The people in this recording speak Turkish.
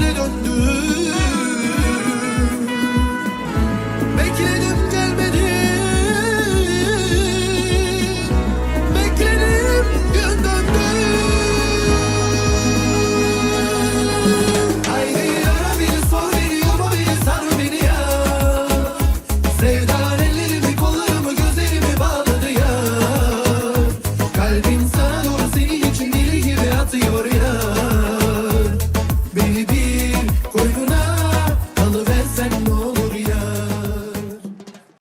böyle döndü Bekledim gelmedi. Bekledim gün döndü Haydi yara beni sor beni yama beni sar beni ya. Sevdim